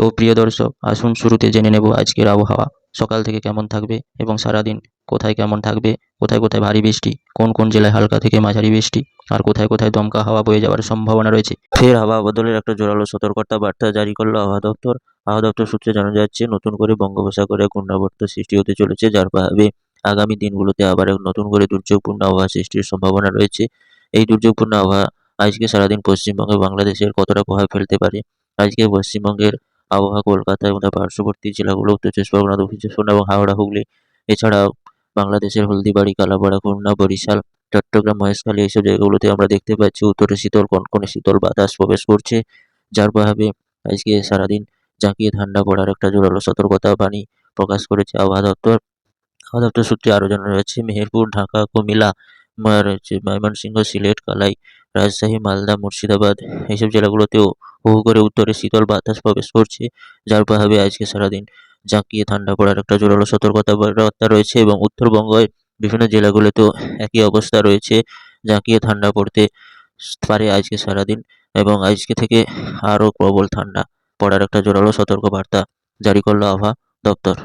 তো প্রিয় দর্শক, আসুন শুরুতে জেনে নেব আজকের আবহাওয়া। সকাল থেকে কেমন থাকবে এবং সারাদিন কোথায় কেমন থাকবে? কোথায় কোথায় ভারী বৃষ্টি? কোন কোন জেলায় হালকা থেকে মাঝারি বৃষ্টি? আর কোথায় কোথায় দমকা হাওয়া বয়ে যাওয়ার সম্ভাবনা রয়েছে? ফের আবহাওয়া বদলের একটা জোরালো সতর্কতা বার্তা জারি করল আবহাওয়া দপ্তর। আবহাওয়া দপ্তর সূত্রে জানা যাচ্ছে, নতুন করে বঙ্গোপসাগরে ঘূর্ণাবর্ত সৃষ্টি হতে চলেছে, যার প্রভাবে আগামী দিনগুলোতে আবার নতুন করে দুর্যোগপূর্ণ আবহাওয়া সৃষ্টির সম্ভাবনা রয়েছে। এই দুর্যোগপূর্ণ আবহাওয়া আজকে সারাদিন পশ্চিমবঙ্গে বাংলাদেশের কতটা প্রভাব ফেলতে পারে? আজকে পশ্চিমবঙ্গের আবহাওয়া, কলকাতা এবং তার পার্শ্ববর্তী জেলাগুলো, উত্তর চব্বিশ পরগনা, দক্ষিণ চব্বিশ পরগনা এবং হাওড়া, হুগলি, এছাড়াও বাংলাদেশের হলদিবাড়ি, কালাপাড়া, খুলনা, বরিশাল, চট্টগ্রাম, মহেশখালী এইসব জায়গাগুলোতে আমরা দেখতে পাচ্ছি উত্তরে শীতল, কনকনে শীতল বাতাস প্রবেশ করছে। যার প্রভাবে আজকে সারাদিন জাঁকিয়ে ঠান্ডা পড়ার একটা জোরালো সতর্কতা বাণী প্রকাশ করেছে আবহাওয়া দপ্তর। আবহাওয়া দপ্তর সূত্রে আরও জানানো যাচ্ছে মেহেরপুর, ঢাকা, কুমিল্লা মা- রয়েছে ময়মনসিংহ, সিলেট, কালাই রাজশাহী, মালদা, মুর্শিদাবাদ এইসব জেলাগুলোতেও হু করে উত্তরে শীতল বাতাস প্রবেশ করছে, যার প্রভাবে আজকে সারাদিন জাঁকিয়ে ঠান্ডা পড়ার একটা জোরালো সতর্কতা বার্তা রয়েছে এবং উত্তরবঙ্গের বিভিন্ন জেলাগুলোতেও একই অবস্থা রয়েছে, জাঁকিয়ে ঠান্ডা পড়তে পারে আজকে সারাদিন এবং আজকে থেকে আরও প্রবল ঠান্ডা পড়ার একটা জোরালো সতর্ক বার্তা জারি করল আবহাওয়া দপ্তর।